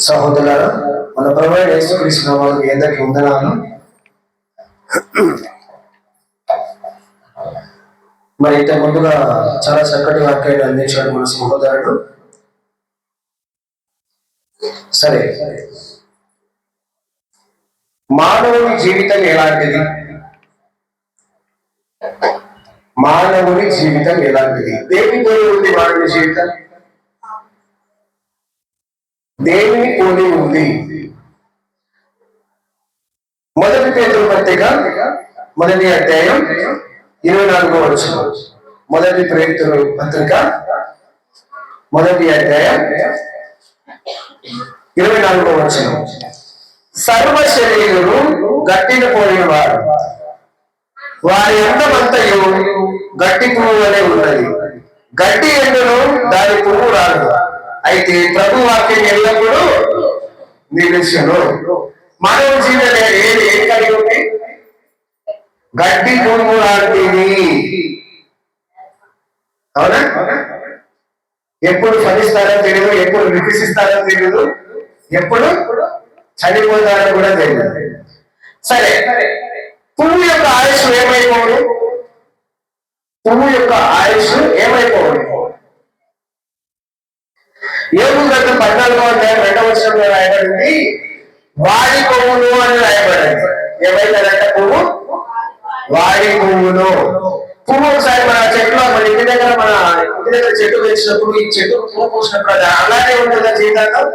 సహోదరులారా మన ప్రొవైడ్ యేసుక్రీస్తు వాళ్ళకి ఎందరికి వందనాలు. మరి ఇంత ముందుగా చాలా చక్కటి వాక్యాలు అందించాడు మన సహోదరుడు. సరే. మానవుని జీవితం ఎలాంటిది? మానవుని జీవితం ఎలాంటిది? దేని ఉంది మానవుని జీవితం? దేనిని పోలి ఉంది. మొదటి పేదల పత్రిక మొదటి అధ్యాయం ఇరవై నాలుగో వచ్చిన మొదటి ప్రేతుల పత్రిక మొదటి అధ్యాయం ఇరవై నాలుగో వచ్చిన సర్వ శరీరులు గట్టిన పోయిన వారు. వారి అందమంతయు గట్టి పువ్వు అనే ఉన్నది. గట్టి ఎండును దాని పువ్వు రాదు. అయితే ప్రభు వాక్యం ఎల్లప్పుడూ నిలిచను. మానవ జీవన ఏది ఏం కలిగి ఉంది? గడ్డి పువ్వు లాంటిది. అవునా? ఎప్పుడు ఫలిస్తారో తెలియదు ఎప్పుడు వికసిస్తారో తెలియదు ఎప్పుడు చనిపోతారో కూడా తెలియదు సరే పువ్వు యొక్క ఆయుష్ ఏమైపోవడం పువ్వు యొక్క ఆయుష్ ఏమైపోవడం ఏముందంటే పద్నాలుగో అధ్యాయం రెండవ వచనంలో రాయబడింది? వాడి పువ్వును అని రాయబడింది. ఏమైందంటే పువ్వు? వాడి పువ్వును పువ్వు ఒకసారి మన చెట్లు మన ఇంటి దగ్గర మన ఇంటి దగ్గర చెట్టు పెంచినప్పుడు ఈ చెట్టు పువ్వు పూసినప్పుడు అది అలానే ఉంటుందా జీవితాంతం?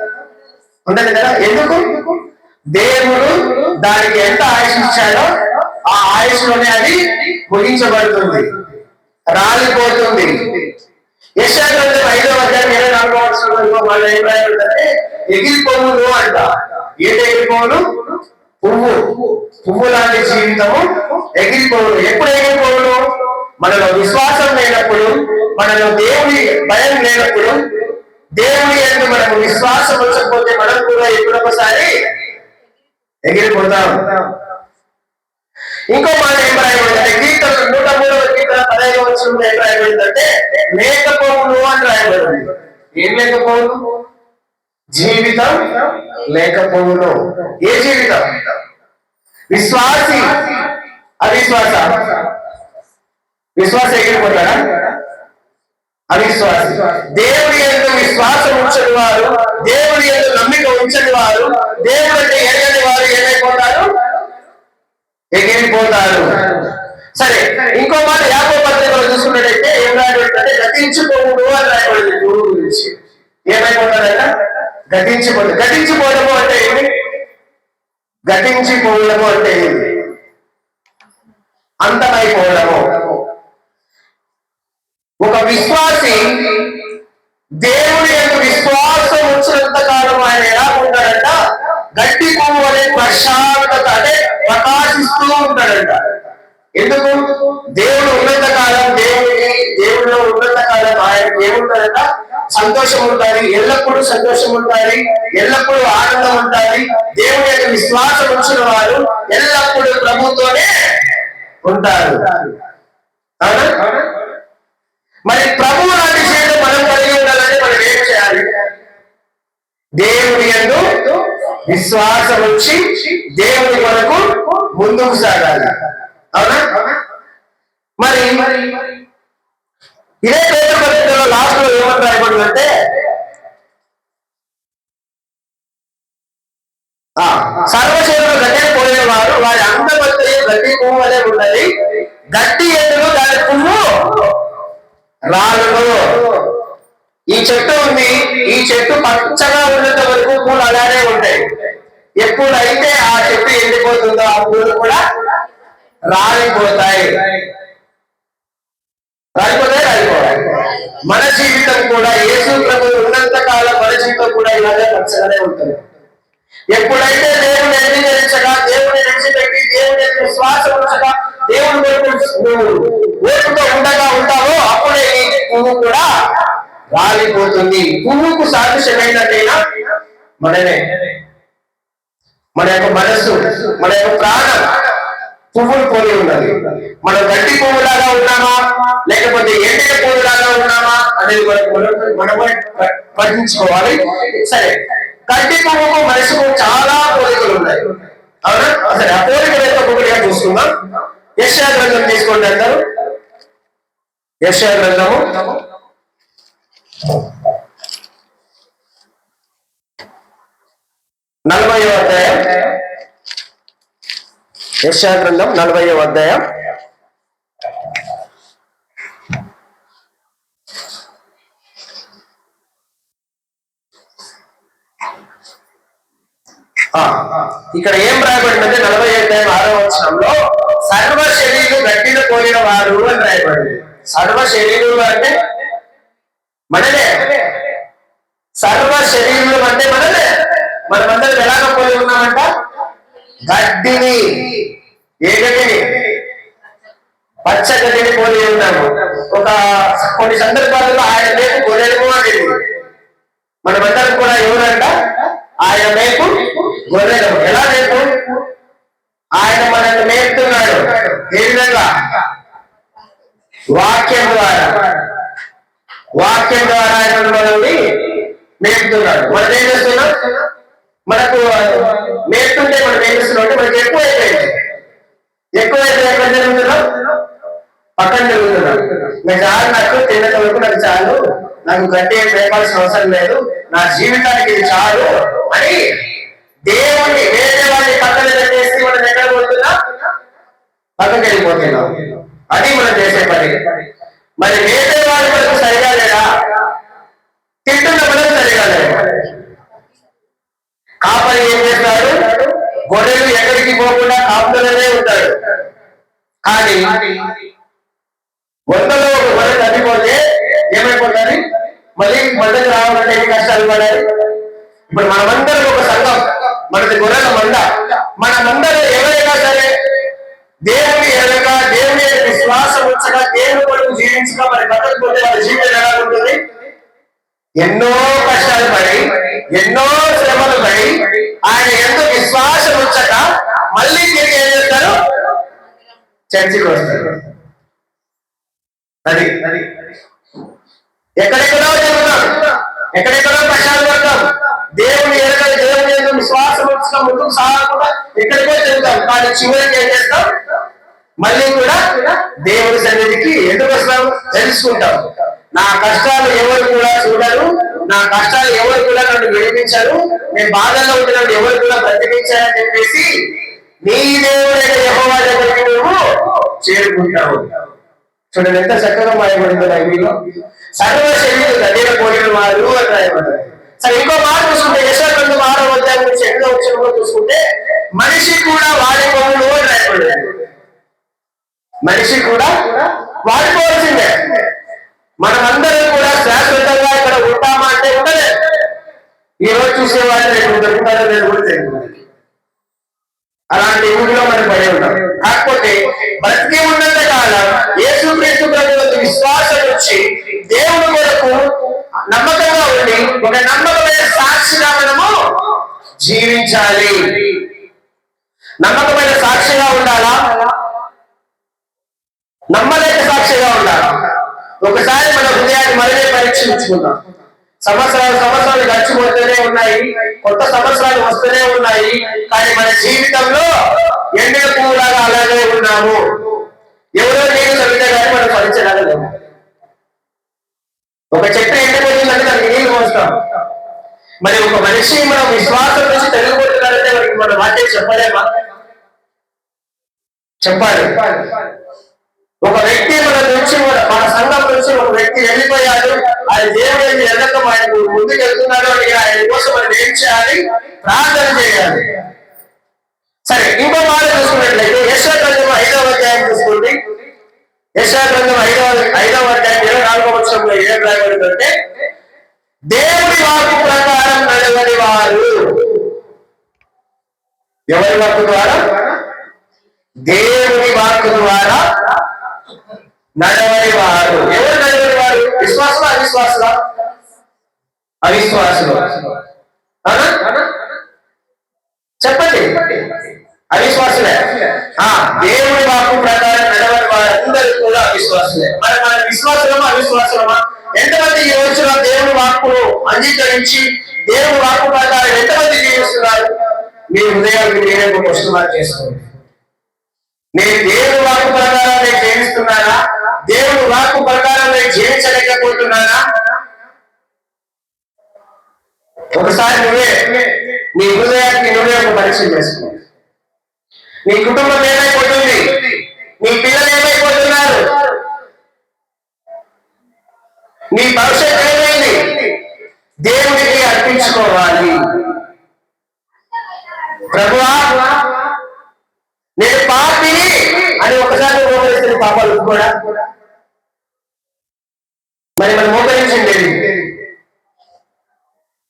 ఉండదు కదా? ఎందుకు? దేవుడు దానికి ఎంత ఆయుష్ ఇచ్చాడో ఆ ఆయుష్లోనే అది ముగించబడుతుంది రాలిపోతుంది. యశాగ్రంథం ఐదవ అధ్యాయం ఇరవై నాలుగో వచనంలో వాళ్ళ అభిప్రాయం ఏంటంటే ఎగిరిపోవును అంట. ఏంటి ఎగిరిపోవును పువ్వు. పువ్వు లాంటి జీవితము ఎగిరిపోవును ఎప్పుడు ఎగిరిపోవును మనలో విశ్వాసం లేనప్పుడు మనలో దేవుని భయం లేనప్పుడు దేవుని అంటే మనకు విశ్వాసం వచ్చకపోతే మనం కూడా ఎప్పుడొకసారి ఎగిరిపోతాం ఇంకో మాట ఏం రాయబడిందంటే గీతలు నూట మూడవ కీర్తన పదహైదు వచ్చిన ఏం రాయబడిందంటే లేకపోవును అని రాయబడింది. ఏం లేకపోవును జీవితం లేకపోవును ఏ జీవితం? విశ్వాసి. అవిశ్వాస. విశ్వాస ఎగిరిపోతారా అవిశ్వాసి. దేవుడి ఎందు విశ్వాసం ఉంచని వారు దేవుడి ఎందు నమ్మిక ఉంచని వారు దేవుడు అంటే ఎరగని వారు ఏమైపోతారు? ఎగిరిపోతారు. సరే ఇంకో మాట యాభై పత్రికలో చూసుకున్నట్టయితే ఏం రాయబడుతుందంటే గతించిపోవుడు అని రాయబడింది గురువు గురించి. ఏమైపోతాడంట? గతించిపోతాడు గతించిపోవడము అంటే ఏమి? గతించిపోవడము అంటే ఏమి? అంతమైపోవడము ఒక విశ్వాసి దేవుని యొక్క విశ్వాసం వచ్చినంత కాలం ఆయన ఎలా ఉంటాడంట? గట్టి పువ్వు అనే ప్రశాంతత అంటే ప్రకాశిస్తూ ఉంటాడంట. ఎందుకు? దేవుడు ఉన్నంత కాలం దేవుడికి దేవుడిలో ఉన్నంత కాలం ఆయనకి ఏముంటారట? సంతోషం ఉంటుంది ఎల్లప్పుడూ సంతోషం ఉంటుంది ఎల్లప్పుడూ ఆనందం ఉంటుంది దేవుడి యొక్క విశ్వాసం వచ్చిన వారు ఎల్లప్పుడూ ప్రభుతోనే ఉంటారు. మరి ప్రభు లాంటి జీవితం మనం కలిగి ఉండాలంటే మనం ఏం చేయాలి? దేవుడి ఎందు విశ్వాసం వచ్చి దేవుడి కొరకు ముందుకు సాగాలి. అవునా? మరి ఇదే పేరు పత్రికలో లాస్ట్లో ఏమని రాయబడిందంటే ఆ, సర్వశరీరులు గట్టి పోయిన వారు వారి అందమంతయు గట్టి పువ్వు అనే ఉన్నది. గట్టి ఎదురు దాని పువ్వు రాళ్ళలో ఈ చెట్టు ఉంది. ఈ చెట్టు పచ్చగా ఉన్నంత వరకు పూలు అలానే ఉంటాయి. ఎప్పుడైతే ఆ చెట్టు ఎండిపోతుందో ఆ పూలు కూడా రాలిపోతాయి. రాలిపోతాయి రాలిపోతాయి. మన జీవితం కూడా యేసు ప్రభు ఉన్నంత కాలం మన జీవితం కూడా ఇలాగే పచ్చగానే ఉంటుంది. ఎప్పుడైతే దేవుని అంగీకరించగా దేవుని విడిచిపెట్టి దేవుని శ్వాస ఉంచగా దేవుని వైపు నువ్వు ఓటుతో ఉండగా ఉంటావో అప్పుడే ఈ పువ్వు కూడా రాలిపోతుంది. పువ్వుకు సాదృశ్యం ఏంటంటేనా మనమే. మన యొక్క మనస్సు మన యొక్క ప్రాణం పువ్వులు పోలి ఉన్నది. మనం గట్టి పువ్వులాగా ఉన్నామా? లేకపోతే ఎండిన పువ్వులాగా ఉన్నామా? అనేది మనం మనమే పఠించుకోవాలి సరే. గట్టి పువ్వుకు మనిషికు చాలా పోలికలు ఉన్నాయి. అవునా? సరే ఆ పోలికలు అయితే ఒకటిగా చూసుకుందాం. యశా గ్రంథం తీసుకోండి అందరూ. యశా గ్రంథము. నలభై అధ్యాయం. యశా గ్రంథం నలభై అధ్యాయం ఇక్కడ ఏం రాయబడిందంటే నలభై అధ్యాయం ఆరో వచనంలో సర్వ శరీరులు గట్టిన పోయిన వారు అని రాయబడింది. సర్వ శరీరులు అంటే మనలే సర్వ శరీరులు అంటే మనలే మనమందరం ఎలాగ పోయి ఉన్నామంట? గడ్డిని ఏ గడ్డిని పచ్చ గడ్డిని పోలి ఉన్నాము ఒక కొన్ని సందర్భాలలో ఆయన మేపు గొర్రెలు అనేది మనమందరం కూడా ఎవరంట ఆయన మేపు గొర్రెలు. ఎలా మేపు? ఆయన మనల్ని మేపుతున్నాడు. ఏ విధంగా? వాక్యం ద్వారా. వాక్యం ద్వారా ఆయన మనల్ని మేపుతున్నాడు. మనం ఏం చేస్తున్నాం? మనకు మేపుతుంటే మనం ఏం చేస్తున్నాం మనకి ఎక్కువ అయిపోయింది ఎక్కువ అయితే ఎక్కడ జరుగుతున్నాం పక్కన జరుగుతున్నాం నేను చాలు నాకు తిన్న వరకు నాకు చాలు. నాకు గట్టి ప్రేమాల్సిన మేపాల్సిన అవసరం లేదు. నా జీవితానికి ఇది చాలు అని దేవుణ్ణి వేరే వాడిని పక్కన చేసి మనం ఎక్కడ పోతున్నాం పక్కకి వెళ్ళిపోతున్నాం. అది మనం చేసే పని. మరి వేరే వాళ్ళు మనకు సరిగా లేదా తింటున్న మనకు సరిగా లేదా కాపరి ఏం చేస్తాడు? గొర్రెలు ఎక్కడికి పోకుండా కాపులనే ఉంటాడు. కానీ వందలో ఒక గొర్రె తగ్గిపోతే ఏమైపోతుంది? మళ్ళీ మందకి రావాలంటే ఎన్ని కష్టాలు పడాలి? ఇప్పుడు మనమందరం ఒక సంఘం. మనది గొర్రెల మంద. మనమందరం ఎవరైనా సరే దేవుని ఎరగక దేవుని విశ్వాసం ఉంచక దేవుని కొరకు జీవించక మరి బతకపోతే వాళ్ళ జీవితం ఎలా ఉంటుంది? ఎన్నో కష్టాలు పడి ఎన్నో ఆయన ఎంతో విశ్వాసం ఉంచక మళ్ళీ తిరిగి ఏం చేస్తారు? చర్చికి వస్తారు. అది. అది ఎక్కడెక్కడో చెబుతాం ఎక్కడెక్కడో కష్టాలు పడతాం దేవుని ఎరగ దేవుని ఎందు విశ్వాసం వచ్చిన ముందుకు సాగకుండా ఎక్కడికో చెబుతాం కానీ చివరికి ఏం చేస్తాం? మళ్ళీ కూడా దేవుని సన్నిధికి ఎందుకు వస్తాం? తెలుసుకుంటాం. నా కష్టాలు ఎవరు కూడా చూడరు. నా కష్టాలు ఎవరు కూడా నన్ను విడిపించరు. నేను బాధల్లో ఉంటున్నాను ఎవరు కూడా బ్రతికించారని చెప్పేసి నీ దేవుడైన యెహోవా దగ్గరికి నువ్వు చేరుకుంటావు. చూడండి ఎంత చక్కగా మాయబడిందో బైబిల్లో. సర్వ శరీరం దగ్గర పోయిన వారు అని రాయబడ్డారు. సరే ఇంకో మాట చూసుకుంటే యశ్వంతు ఆరో అధ్యాయం నుంచి ఎన్నో వచ్చిన చూసుకుంటే మనిషి కూడా వాడిపోవుడు అని రాయబడ్డారు. మనిషి కూడా వాడుకోవాల్సిందే మనమందరం కూడా శాశ్వతంగా ఇక్కడ ఉంటామా అంటే ఉండలేదు ఈ రోజు చూసేవాళ్ళు రేపు దొరుకుతారో లేదు కూడా తెలియదు అలాంటి ఊరిలో మనం పడి ఉంటాం కాకపోతే బ్రతికి ఉన్నంత కాలం యేసు క్రీస్తు ప్రభుత్వ విశ్వాసం వచ్చి దేవుని కొరకు నమ్మకంగా ఉండి ఒక నమ్మకమైన సాక్షిగా మనము జీవించాలి. నమ్మకమైన సాక్షిగా ఉండాలా? నమ్మలేక సాక్షిగా ఉండాలా? ఒకసారి మన హృదయాన్ని మనమే పరీక్షించుకుందాం. సంవత్సరాలు సంవత్సరాలు గడిచిపోతూనే ఉన్నాయి. కొత్త సంవత్సరాలు వస్తూనే ఉన్నాయి. కానీ మన జీవితంలో ఎండిన పువ్వులాగా అలాగే ఉన్నాము. ఎవరో నేను చదివితే కానీ మనం ఫలించలాగా ఒక చెట్టు ఎండిపోయిందంటే దానికి నీళ్ళు పోస్తాం. మరి ఒక మనిషి మనం విశ్వాసం నుంచి తెలుగుపోతున్నారంటే మనకి మన వాక్యం చెప్పలేమా? చెప్పాలి. ఒక వ్యక్తి మన నుంచి మన- సంఘం నుంచి ఒక వ్యక్తి వెళ్ళిపోయాడు. ఆయన దేవుడు ఎదకం ఆయన ముందుకు వెళ్తున్నాడు అని ఆయన కోసం మనం ఏం చేయాలి? ప్రార్థన చేయాలి. సరే ఇంకో మాట చూసుకున్నట్లయితే యశా గ్రంథం ఐదవ అధ్యాయం చూసుకోండి. యశా గ్రంథం ఐదవ ఐదవ అధ్యాయం ఇరవై నాలుగవ వర్షంలో ఏం రాయబడిందంటే దేవుడి వాక్కు ప్రకారం నడవని వారు. ఎవరి వాక్కు ద్వారా? దేవుని వాక్కు ద్వారా నడవని వారు ఎవరు నడవని వారు విశ్వాసులు అవిశ్వాసులా? అవిశ్వాసులు. చెప్పండి. అవిశ్వాసులే. ఆ దేవుని వాక్కు ప్రకారం నడవని వారందరూ కూడా అవిశ్వాసులే. మరి మన విశ్వాసులమా అవిశ్వాసులమా? ఎంతమంది ఈ రోజున దేవుని వాక్కును అంగీకరించి దేవుని వాక్కు ప్రకారం ఎంతమంది జీవిస్తున్నారు? మీ హృదయానికి మీరే ఒక క్వశ్చన్ చేసుకోండి. నేను దేవుడు వాక్కు ప్రకారం నేను జీవిస్తున్నానా? దేవుడు వాక్కు ప్రకారం నేను జీవించలేకపోతున్నానా ఒకసారి నువ్వే నీ హృదయానికి నువ్వే ఒక పరీక్ష చేసుకో. నీ కుటుంబం ఏమైపోతుంది? నీ పిల్లలు ఏమైపోతున్నారు? నీ భవిష్యత్ ఏమైంది? దేవుడికి అర్పించుకోవాలి. ప్రభువా నేను పాపిని అని ఒకసారి పాపాలు కూడా మరి మనం మోకరించింది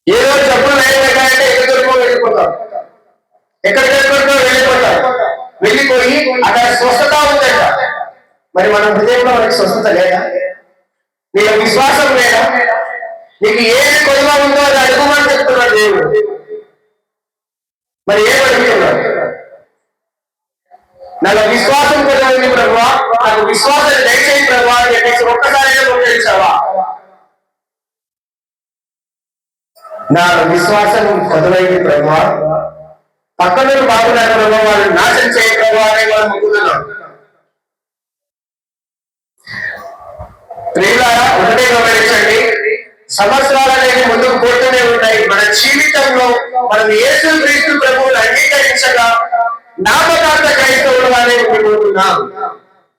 ఏ రోజు డబ్బులు వేయలేదంటే ఎక్కడికో వెళ్ళిపోతాం ఎక్కడికెక్కడికో వెళ్ళిపోతారు. వెళ్ళిపోయి అక్కడ స్వస్థత ఉందట. మరి మన హృదయంలో మనకి స్వస్థత లేదా? నీకు విశ్వాసం లేదా? నీకు ఏది కొలువ ఉందో అది అడుగుమని చెప్తున్నాడు దేవుడు. మరి ఏం అడుగుతున్నాడు? నాకు విశ్వాసం కలిగింది ప్రభు. నాకు విశ్వాసం దయచేయి ప్రభు అని చెప్పేసి ఒక్కసారిగా ఉపయోగించావా నా విశ్వాసం కొదవైంది ప్రభు. పక్కన బాగున్నారు ప్రభు వాళ్ళు నాశనం చేయ ప్రభు వాళ్ళు మొక్కుతున్నాం ప్రియులారా ఒకటే గమనించండి. సంవత్సరాలు అనేవి ముందుకు పోతూనే ఉంటాయి మన జీవితంలో మనం యేసు క్రీస్తు ప్రభువులు అంగీకరించగా నామకార్థ క్రైస్తవులు అనే ఉండిపోతున్నాం.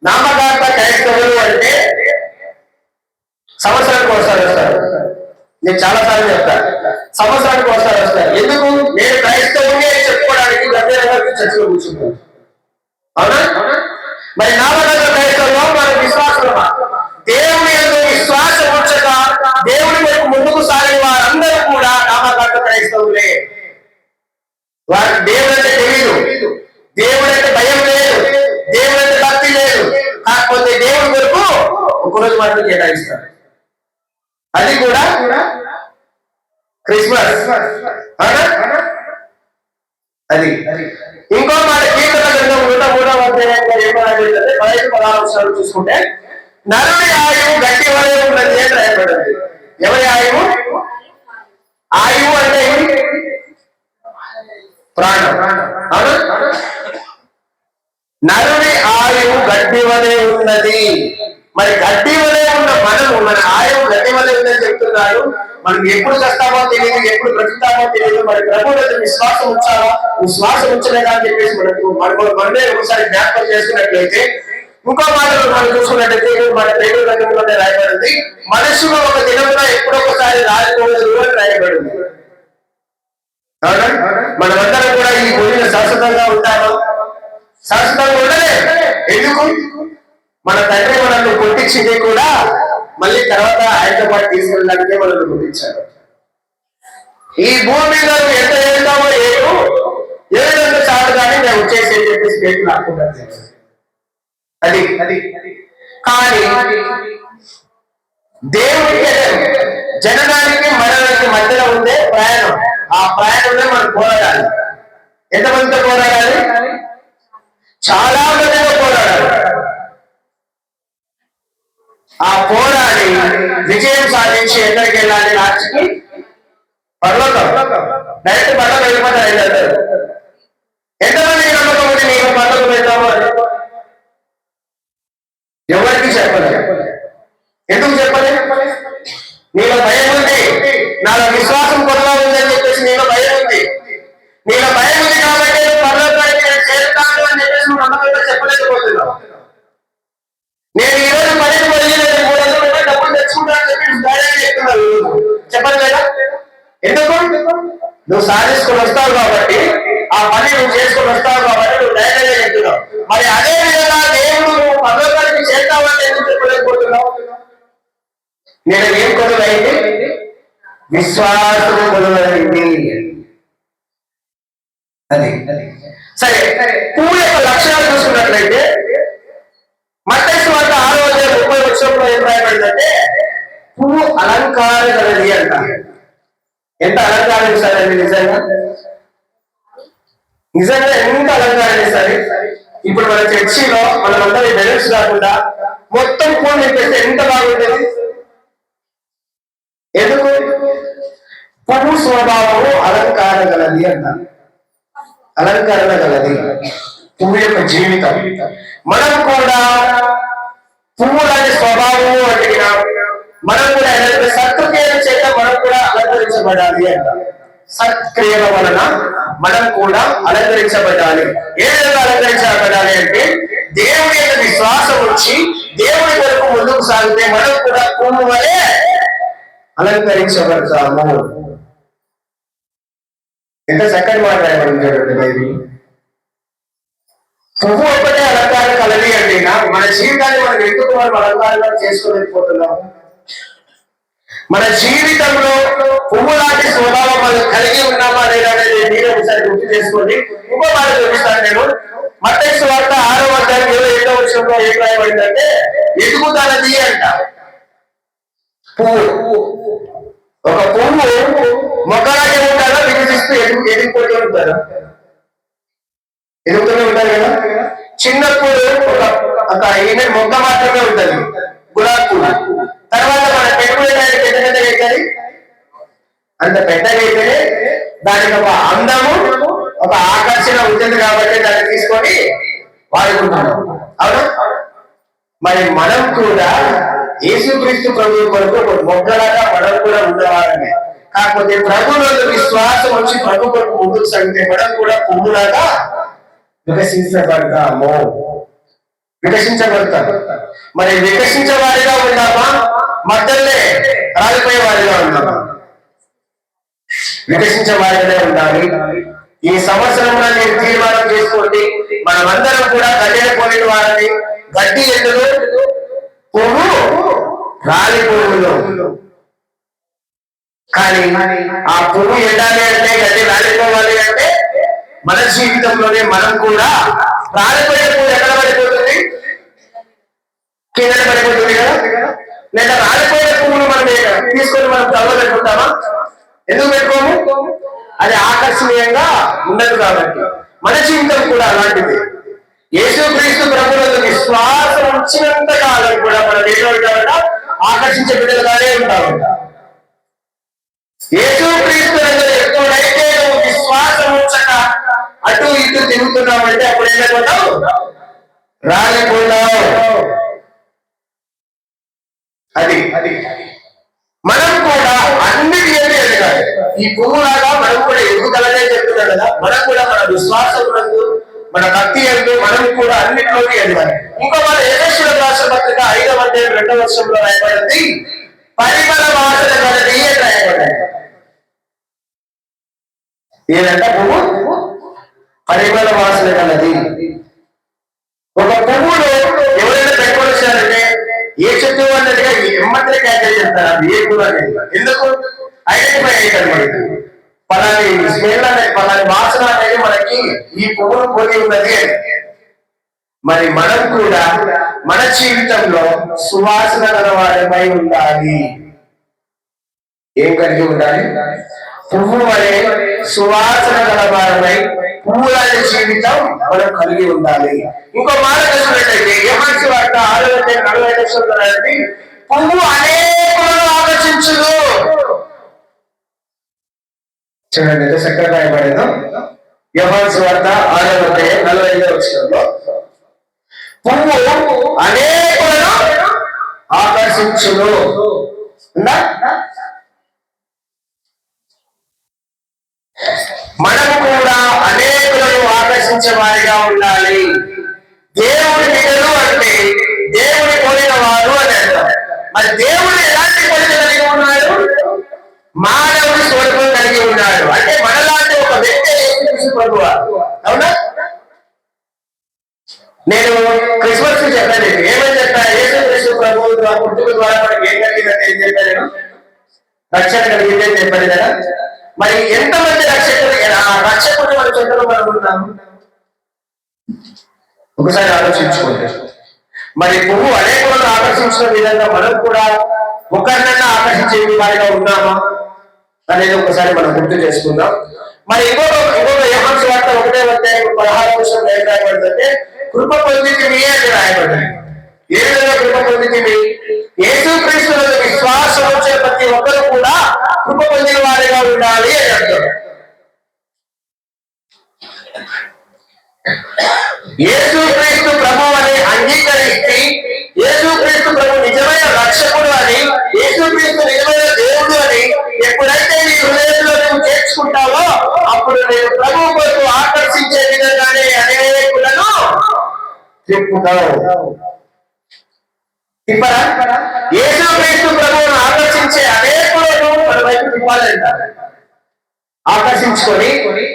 నామకార్థ క్రైస్తవులు అంటే సంవత్సరానికి ఒకసారి వస్తారు. నేను చాలా సార్లు చెప్తాను. సంవత్సరానికి ఒకసారి వస్తారు. ఎందుకు? నేను క్రైస్తవుని అని చెప్పుకోవడానికి గంభీరంగా చర్చలో కూర్చున్నాను అవునా? మరి నామకార్థ క్రైస్తవులు మన విశ్వాసమా? దేవుని ఎందు విశ్వాసం ఉంచక దేవుని వైపు ముందుకు సాగిన వారందరూ కూడా నామకార్థ క్రైస్తవులే వారికి దేవుడు అంటే తెలియదు దేవుడు అంటే భయం లేదు. దేవుడు అంటే భక్తి లేదు. కాకపోతే దేవుడి కొరకు ఒకరోజు మాత్రం కేటాయిస్తారు. అది కూడా క్రిస్మస్. అవునా? అది. ఇంకో మాట కీర్తన గ్రంథం నూట మూడవ అధ్యాయంలో ఏమన్నాడంటే పదహైదు పదహారు అంశాలు చూసుకుంటే నరుడి ఆయువు గట్టి వలయ ఉన్నది అని రాయబడింది ఎవరి ఆయువు ఆయువు అంటే ప్రాణం. అవును? నరుడి ఆయువు గడ్డి వలె ఉన్నది మరి గడ్డి వలె ఉన్న మనము మన చెప్తున్నాడు. మనం ఎప్పుడు చేస్తామో తెలియదు ఎప్పుడు బ్రతుకుతామో తెలియదు మరి ప్రభువుల విశ్వాసం ఉంచాలా విశ్వాసం ఉంచలేదా అని చెప్పేసి మనకు మన మనమే ఒకసారి జ్ఞాపకం చేసుకున్నట్లయితే ఇంకో మాటలు మనం చూసుకున్నట్లయితే మన తెలుగు రంగంలోనే రాయబడింది మనసులో ఒక దినంలో ఎప్పుడొకసారి రాయకూడదు అని రాయబడింది. మనమందరం కూడా ఈ భూమిలో శాశ్వతంగా ఉంటాము? శాశ్వతంగా ఉండలే. ఎందుకు? మన తండ్రి మనల్ని కొట్టించింది కూడా మళ్ళీ తర్వాత ఆయనతో పాటు తీసుకెళ్ళడానికే మనల్ని కొట్టించారు ఈ భూమి మీద ఎంత వెళ్తామో ఏడు ఏదంతా చాలు కానీ మేము వచ్చేసి అని చెప్పేసి పేరు లాక్కుంటాను అది అది. కానీ దేవుడికి జననానికి మరణానికి మధ్యలో ఉండే ప్రయాణం. ఆ ప్రయాణంలో మనం పోరాడాలి. ఎంతమందితో పోరాడాలి? చాలా మందితో పోరాడాలి. ఆ పోరాడి విజయం సాధించి ఎక్కడికి వెళ్ళాలి? లాస్ట్కి పర్వతం. డైరెక్ట్ పర్వతం వెళ్ళిపోతారు ఎంతమంది నమ్మకం ఉంది నీకు పర్వతం వెళ్తాము అని ఎవరికి చెప్పలేదు ఎందుకు చెప్పలేదు నీలో భయం ఉంది నాలో విశ్వాసం కొరగా ఉందని చెప్పేసి నీలో భయం ఉంది నీలో భయం ఉంది కాబట్టి నువ్వు పర్వతానికి నేను చేరుతాను అని చెప్పేసి నువ్వు నమ్మకంగా చెప్పలేకపోతున్నావు నేను ఈ రోజు పనికి పోయి నేను మూడు వందల రూపాయలు డబ్బులు తెచ్చుకుంటానని చెప్పి ధైర్యంగా చెప్తున్నాను చెప్పలేదా ఎందుకు నువ్వు సాధించుకొని వస్తావు కాబట్టి ఆ పని నువ్వు చేసుకొని వస్తావు కాబట్టి నువ్వు ధైర్యంగా చెప్తున్నావు. మరి అదే విధంగా దేవుడు నువ్వు పర్వతానికి చేస్తావంటే ఎందుకు చెప్పలేకపోతున్నావు? నేను ఏం కొనుగైంది విశ్వాసము కొనుగైంది అది. సరే. పువ్వు యొక్క లక్షణాలు చూసుకున్నట్లయితే మత్తయి వార్త ఆరో అధ్యాయం ముప్పై వచ్చంలో ఏం రాయబడిందంటే పువ్వు అలంకారగలది అంట ఎంత అలంకారం ఇస్తారండి నిజంగా? నిజంగా ఎంత అలంకారం ఇస్తారు ఇప్పుడు మన చర్చిలో మనమందరం బెలూన్స్ కాకుండా మొత్తం పూలు నింపేస్తే ఎంత బాగుంటుంది? ఎందుకు? పువ్వు స్వభావము అలంకార గలది అంటారు. అలంకరణ గలది. పువ్వు యొక్క జీవితం. మనం కూడా పువ్వు లాంటి స్వభావము అంటే మనం కూడా సత్తుకే అలంకరించబడాలి అంట. సత్క్రియల వలన మనం కూడా అలంకరించబడాలి. ఏ విధంగా అలంకరించబడాలి అంటే దేవుని యొక్క విశ్వాసం వచ్చి దేవుని కొరకు ముందుకు సాగితే మనం కూడా పువ్వు వలె అలంకరించబడతాము. ఎంత చక్కటి మాట్లాడబడింది బైబిల్. పువ్వు ఒక్కటే అలంకారం కలది అండి మన జీవితాన్ని మనం ఎందుకు మనం అలంకారంగా చేసుకోలేకపోతున్నాము? మన జీవితంలో పువ్వు లాంటి స్వభావం మనం కలిగి ఉన్నామా లేదా అనేది మీరు ఒకసారి గుర్తు చేసుకోండి. ఇంకో మాట చూపిస్తాను నేను. మత్తయి వార్త ఆరో అధ్యాయం ఏదో ఏడో విషయంలో ఏం రాయబడిందంటే ఎదుగుదలది అంట. పువ్వు. ఒక పువ్వు మొక్కలాగే ఉంటారా వికసిస్తూ ఎదుగు ఎదిగిపోతూ ఉంటారా ఎదుగుతూనే ఉంటారు కదా? చిన్నప్పుడు ఒక ఒక మొక్క మాత్రమే ఉంటుంది. గులాబీ తర్వాత మన పెట్టుబడి దానికి పెద్ద పెద్దగా అవుతుంది అంత పెద్దగా అయితేనే దానికి ఒక అందము ఒక ఆకర్షణ ఉంటుంది కాబట్టి దాన్ని తీసుకొని వాడుకుంటున్నాం. అవునా? మరి మనం కూడా యేసుక్రీస్తు ప్రభు కొరకు ఒక మొగ్గలాగా మనం కూడా ఉండవాలని కాకపోతే ప్రభులో విశ్వాసం వచ్చి ప్రభు కొరకు ముందుకు సాగితే మనం కూడా పువ్వులాగా వికసించబడతాము. వికసించగలుగుతారు మరి వికసించే వారిగా ఉన్నామా మధ్యలోనే రాలిపోయే వారిగా ఉన్నామా వికసించే వారిగానే ఉండాలి. ఈ సంవత్సరంలో నేను తీర్మానం చేసుకోండి. మనమందరం కూడా గడ్డిని పోయిన వారిని గడ్డి ఎద్దులు పువ్వు రాలి కానీ ఆ పువ్వు ఎండాలి అంటే గడ్డి రాలిపోవాలి అంటే మన జీవితంలోనే మనం కూడా రాలిపోయే పువ్వు ఎక్కడ పడిపోతుంది? కింద పడిపోతుంది కదా? లేదా రాలిపోయే పువ్వులు మనం తీసుకొని మనం తలలో పెట్టుకుంటామా? ఎందుకు పెట్టుకోము? అది ఆకర్షణీయంగా ఉండదు కాబట్టి. మన జీవితం కూడా అలాంటిది. యేసుక్రీస్తు ప్రభులకు విశ్వాసం వచ్చినంత కాలం కూడా మన ఏదో ఆకర్షించే బిడ్డలుగానే ఉంటామంట యేసుక్రీస్తు క్రీస్తు ఎప్పుడైతే నువ్వు విశ్వాసం ఉంచక అటు ఇటు తిరుగుతున్నామంటే అప్పుడు ఏమైపోతావు రాలిపోతావు అది అది. మనం కూడా అన్నిటి ఏమి ఎదగాలి ఈ పువ్వులాగా మనం కూడా ఎదుగుదలనే చెప్తున్నాడు కదా. మనం కూడా మన విశ్వాసం నందు మన భక్తి ఎందు మనం కూడా అన్నిట్లోకి ఎదగాలి. ఇంకో మన ఏదేశ్వర రాష్ట్ర పత్రిక ఐదవ అధ్యాయం రెండవ వర్షంలో రాయబడింది పరిమళ వాసన కలది అని ఏదంట పువ్వు? పరిమళ వాసన కలది ఒక పువ్వులో ఎవరైనా పెట్టుకోవచ్చారంటే ఏ చెట్టు అన్నట్టుగా ఎమ్మత్రి క్యాటరీ చేస్తారు? అది ఏ కూడా ఎందుకు? ఐడెంటిఫై అయ్యారు మనకి పలాని స్మెల్ అనేది పలాని వాసన అనేది మనకి ఈ పువ్వును పోలి ఉన్నది మరి మనం కూడా మన జీవితంలో సువాసన గలవాడమై ఉండాలి. ఏం కలిగి ఉండాలి? పువ్వు అనే సువాసన గలవారమై పువ్వులనే జీవితం మనం కలిగి ఉండాలి. ఇంకో మాట చూసినట్టయితే యమర్చి వార్త ఆరు లక్షల నలభై లక్షలు రాయండి పువ్వు అనేకులను ఆకర్షించును. చూడండి ఎంత చక్కగా రాయబడిందో. యమర్చి వార్త ఆరు వందల నలభై ఐదు వచ్చినంలో పువ్వు అనేకులను ఆకర్షించును. ఉందా? మనం కూడా అనేకులను ఆకర్షించే వారిగా ఉండాలి. దేవుడి బిడ్డలు అంటే దేవుడి పోలిన వారు అని అంటారు మరి దేవుడు ఎలాంటి పోలిక కలిగి ఉన్నాడు? మానవుడి స్వరూపం కలిగి ఉన్నాడు. అంటే మనలాంటి ఒక వ్యక్తి ప్రభు? అవునా? నేను క్రిస్మస్కి చెప్పాను ఏమని చెప్పాను యేసుక్రీస్తు క్రిస్తు ద్వారా పుట్టుక ద్వారా మనకి ఏం కలిగిందంటే ఏం చెప్పాను రక్షణ కలిగింది చెప్పాను కదా. మరి ఎంతమంది రక్షకులు ఆ రక్షకుడు మన చెంతలో మనం ఉన్నాము? ఒకసారి ఆలోచించుకోండి. మరి పువ్వు అనేకులను ఆకర్షించిన విధంగా మనం కూడా ఒకరినన్నా ఆకర్షించే వారిగా ఉన్నామా? అనేది ఒకసారి మనం గుర్తు చేసుకుందాం. మరి ఇంకొక ఇంకొక యమన్స్ వార్త ఒకటే అధ్యాయం పదహారు నిమిషం ఏం రాయబడుతుంటే కృప పొందింది మీ అని రాయబడ్డాయి ఏ విధంగా కృప పొందింది మీ? యేసుక్రీస్తుల విశ్వాసం వచ్చే ప్రతి ఒక్కరు కూడా కృప పొందిన వారిగా ఉండాలి అని అంటారు యేసు క్రీస్తు ప్రభు అని అంగీకరించి యేసు క్రీస్తు ప్రభు నిజమైన రక్షకుడు అని యేసుక్రీస్తు నిజమైన దేవుడు అని ఎప్పుడైతే నీ హృదయంలో నువ్వు చేర్చుకుంటావో అప్పుడు నేను ప్రభు కొరకు ఆకర్షించే విధంగానే అనేకులను చెప్పుతావు తిప్పరా? యేసుక్రీస్తు ప్రభువును ఆకర్షించే అనేకులను మన వైపు తిప్పాలంట ఆకర్షించుకొని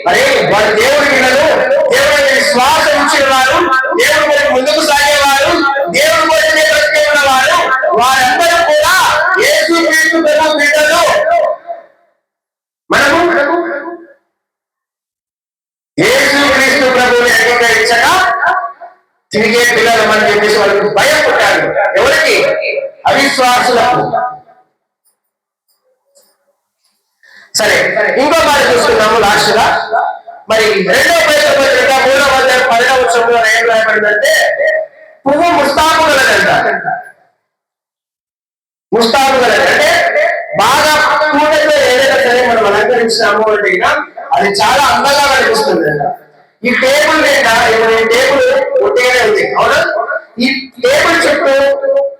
మరి వారి దేవుడి పిల్లలు దేవుడి విశ్వాసం ఇచ్చిన వారు తిరిగే పిల్లలు అని చెప్పేసి వాళ్ళకి భయం ఎవరికి? అవిశ్వాసులకు. సరే ఇంకో మాట చూసుకున్నాము లాస్ట్గా మరి రెండో పేద పత్రిక మూడో అధ్యాయం పదవ వచ్చంలో ఏం రాయబడిందంటే పువ్వు ముస్తాబు గలదంట ముస్తాబు అంటే బాగా పూటతో ఏదైనా సరే మనం అలంకరించినాము అంటే అది చాలా అందంగా కనిపిస్తుంది అంట ఈ టేబుల్ లేక ఇప్పుడు ఈ టేబుల్ ఒట్టిగానే ఉంది అవునా? ఈ టేబుల్ చుట్టూ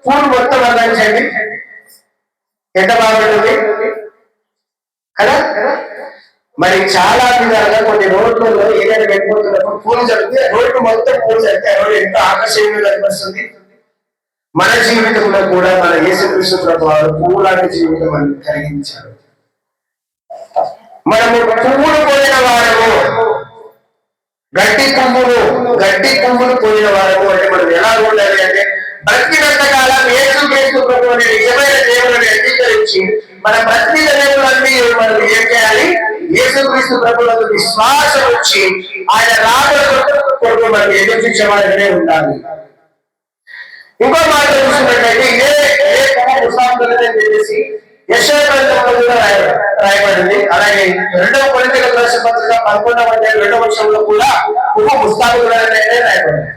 పూలు మొత్తం అందించండి. ఎంత బాగుంటుంది కదా? మరి చాలా విధాలుగా కొన్ని రోడ్లలో ఏదైనా వెళ్ళిపోతున్నప్పుడు పూలు జరిగితే రోడ్డు మొత్తం పూలు జరిగితే రోడ్డు ఎంత ఆకర్షణీయంగా కనిపిస్తుంది. మన జీవితంలో కూడా మన యేసుక్రీస్తు ప్రభు పూలాంటి జీవితం మనం కలిగించారు. మనము పూలు పోయిన వారము. గట్టి పువ్వులు గట్టి పువ్వులు పోయిన వారము అంటే మనం ఎలా ఉండాలి అంటే బ్రతికినంత కాలం యేసు క్రీస్తు ప్రభు అనే నిజమైన దేవుడిని అంగీకరించి మన బ్రతికి దేవులన్నీ మనం ఏం చేయాలి? యేసుక్రీస్తు ప్రభులకు విశ్వాసం వచ్చి ఆయన రాబడి మనం ఎదుర్చించే ఉండాలి. ఇంకో మాట చూసినట్లయితే ఏ ఏ పువ్వు ముసాఫులని చెప్పేసి యశోగ్రంథంలో కూడా రాయ- రాయబడింది. అలాగే రెండవ పొలిటిక దర్శ పత్రిక పదకొండవ అధ్యాయం రెండవ వర్షంలో కూడా పువ్వు ముస్తాబులనే రాయబడింది.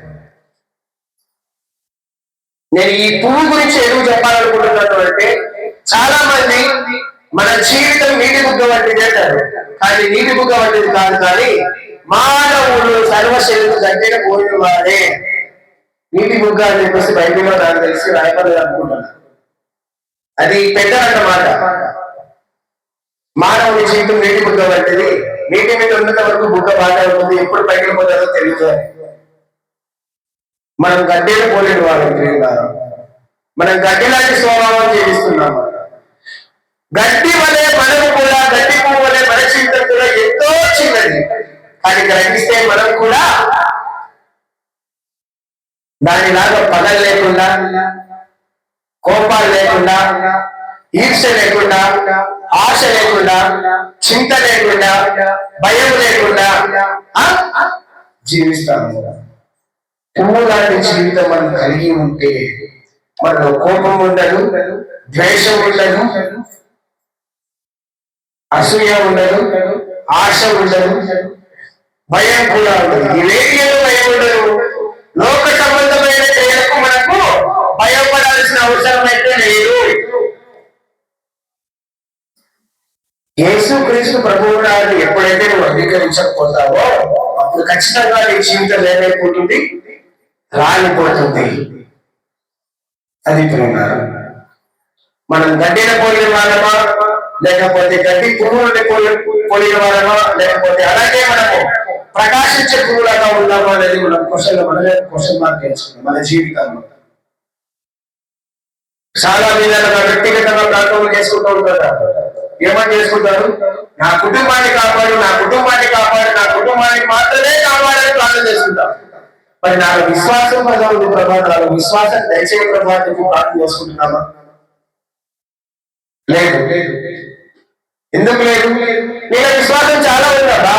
నేను ఈ పువ్వు గురించి ఎందుకు చెప్పాలనుకుంటున్నాను అంటే చాలా మంది మన జీవితం నీటి బుగ్గ వంటిది అంటారు. కానీ నీటి బుగ్గ వంటిది కాదు కానీ మానవుడు సర్వశరీరం దగ్గర పోయిన వాడే నీటి బుగ్గ అని చెప్పేసి బైబిల్లో నాకు తెలిసి రాయపడలేదు అనుకుంటున్నాను అది పెద్ద అన్నమాట మానవుడి జీవితం నీటి బుగ్గ వంటిది. నీటి మీద ఉన్నంత వరకు బుగ్గ బాగా ఉంటుంది. ఎప్పుడు పైకి పోతారో తెలియదు. మనం గడ్డేలు పోలేని వాళ్ళం ప్రియులారా. మనం గడ్డి లాంటి స్వభావం జీవిస్తున్నాము గడ్డి వలె మనము కూడా గడ్డి పువ్వు వలె మన జీవితం కూడా ఎంతో చిన్నది. కానీ గ్రహిస్తే మనం కూడా దానిలాగా పగలు లేకుండా కోపాలు లేకుండా ఈర్ష లేకుండా ఆశ లేకుండా చింత లేకుండా భయం లేకుండా ఆ? జీవిస్తాము. పువ్వు జీవితం మనం కలిగి ఉంటే మనలో కోపం ఉండదు ద్వేషం ఉండదు అసూయ ఉండదు ఆశ ఉండదు భయం కూడా ఉండదు. ఇవేమియో భయం ఉండదు లోక సంబంధమైన క్రియలకు మనకు భయపడాల్సిన అవసరం అయితే లేదు. యేసు క్రీస్తు ప్రభువు గారిని ఎప్పుడైతే నువ్వు అంగీకరించకపోతావో అప్పుడు ఖచ్చితంగా నీ జీవితం ఏమైపోతుంది రాలిపోతుంది. అది ప్రేమారు మనం గడ్డిన పోలిన వాళ్ళమా లేకపోతే గడ్డి పువ్వులని పోలి- పోలిన వాళ్ళమా లేకపోతే అలాగే మనము ప్రకాశించే పువ్వులాగా ఉన్నామా అనేది మనం క్వశ్చన్ మనమే క్వశ్చన్ మార్క్ చేసుకున్నాం మన జీవితంలో చాలా విధాలుగా వ్యక్తిగతంగా ప్రార్థనలు చేసుకుంటూ ఉంటారు. ఏమని చేసుకుంటారు? నా కుటుంబాన్ని కాపాడు నా కుటుంబాన్ని కాపాడు నా కుటుంబానికి మాత్రమే కాపాడని ప్రార్థన చేసుకుంటారు. మరి నాకు విశ్వాసం పదం ఉంది ప్రభా నాకు విశ్వాసం దయచేయ ప్రభా అని ప్రార్థన చేసుకుంటున్నామా? లేదు. ఎందుకు లేదు? నేను విశ్వాసం చాలా ఉందా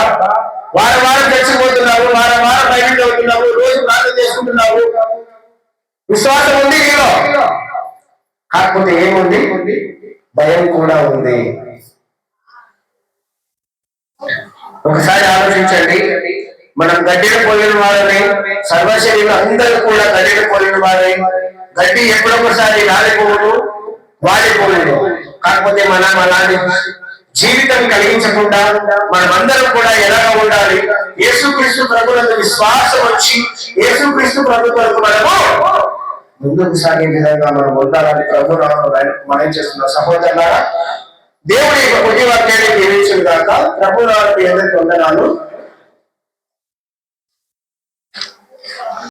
వారం వారం చచ్చిపోతున్నావు వారం వారం బయట అవుతున్నావు రోజు ప్రార్థన చేసుకుంటున్నావు. విశ్వాసం ఉంది కాకపోతే ఏముంది? భయం కూడా ఉంది. ఒకసారి ఆలోచించండి. మనం గడ్డిని పోలిన వారని సర్వశరీరం అందరూ కూడా గడ్డిని పోలిన వారని గడ్డి ఎప్పుడొకసారి రాలిపోవును వాడిపోవును కాకపోతే మనం అలాంటి జీవితం కలిగించకుండా మనమందరం కూడా ఎలాగ ఉండాలి? యేసుక్రీస్తు ప్రభుత్వ విశ్వాసం వచ్చి యేసుక్రీస్తు ప్రభుత్వం మనము ముందుకు సాగే విధంగా మనం ఉండాలని ప్రభు మనం చేస్తున్న సహోదరులారా దేవుడి యొక్క కొద్ది వాక్యాన్ని దీవించిన గాక ప్రభు ఏదైతే వందనాలు.